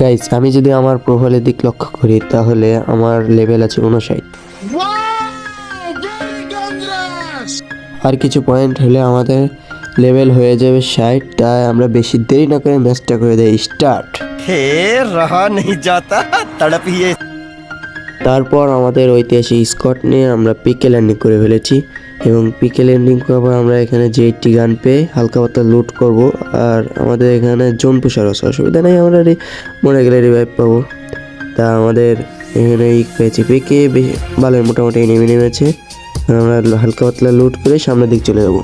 Guys আমি যদি আমার প্রোফাইলের দিক লক্ষ্য করি তাহলে আমার লেভেল আছে উনষাট আর কিছু পয়েন্ট হলে আমাদের লেভেল হয়ে যাবে ষাট তাই আমরা বেশি দেরি না করে ম্যাচটা করে দেয় স্টার্ট তারপর আমাদের ঐতিহাসিক স্কট নিয়ে আমরা পিকে ল্যান্ডিং করে ফেলেছি। এবং পিকে ল্যান্ডিং করার পর আমরা এখানে যে একটি গান পেয়ে হালকা পাতলা লুট করব, আর আমাদের এখানে জোন পুষার আছে। অসুবিধা নেই, আমরা মরে গেলে রিভাইভ পাবো। তা আমাদের এখানে এই পেয়েছি পিকে ভালোই মোটামুটি নেমে নেমেছে। আমরা হালকা পাতলা লুট করে সামনের দিক চলে যাব।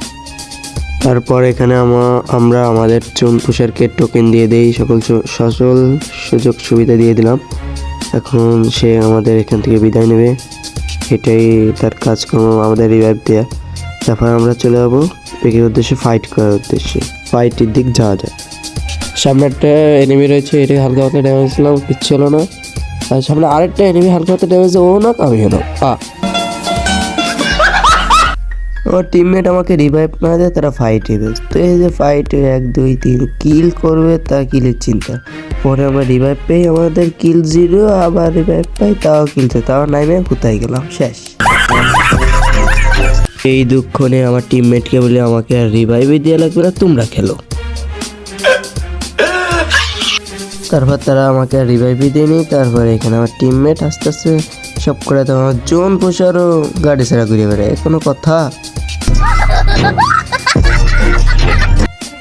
তারপর এখানে আমা- আমরা আমাদের চুন পুষারকে টোকেন দিয়ে দেই, সকল সচল সুযোগ সুবিধা দিয়ে দিলাম। এখন সে আমাদের এখান থেকে বিদায় নেবে। এটাই তার কাজকর্ম আমাদের রিভাইভ দেওয়া তারপর আমরা চলে যাব পেকের উদ্দেশ্যে ফাইট করার উদ্দেশ্যে। ফাইটের দিক যাওয়া যায় সামনে একটা এনিমি রয়েছে, এটা হালকা হাতে ড্যামেজ দিলাম, কিচ্ছু হলো না। আর সামনে আরেকটা এনিমি হালকা হাতে ড্যামেজ ও না আমিও না আ। আমার টিমমেট আমাকে রিভাইভ না দেয়, তারা ফাইটে ব্যস্ত। তো এই যে ফাইটে এক, দুই, তিন কিল করবে তা কিলের চিন্তা। পরে আমরা রিভাইভ পেয়ে আমাদের কিল জিরো আবার রিভাইভ পাই, তাও কিলছে তাও নাইমে কোথায় গেলাম? শেষ। এই দুঃখ নিয়ে আমার টিমমেটকে বলে, আমাকে আর রিভাইভই দেওয়া লাগবে না, তোমরা খেলো। তারপর তারা আমাকে রিভাইভই দেয়নি, তারপর এখানে আমার টিমমেট আস্তে আস্তে সব করে তো আমার জোন পোষারও গাড়ি ছাড়া ঘুরে বেড়ায়, কোনো কথা?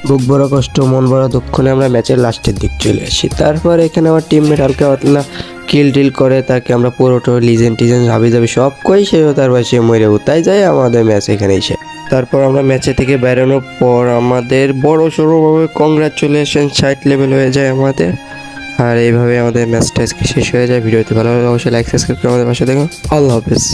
বুক ভরা কষ্ট, মন বড় দুঃখনে আমরা ম্যাচের লাস্টের দিক চলে আসি। তারপর এখানে আমার টিমমেট হালকা পাতলা কিল টিল করে, তাকে আমরা পুরোটো লিজেন টিজেন হাবি যাবি সব কই, সে তারপর সে মরে উতাই যায় আমাদের ম্যাচ এখানেই শেষ। তারপর আমরা ম্যাচে থেকে বেরোনোর পর আমাদের বড় সড়োভাবে কংগ্রাচুলেশন ষাট লেভেল হয়ে যায় আমাদের। আর এইভাবে আমাদের ম্যাচটা শেষ হয়ে যায়। ভিডিওতে ভালো অবশ্যই লাইক সাবস্ক্রাইব করে আমাদের পাশে দেখো আল্লাহ হাফিজ।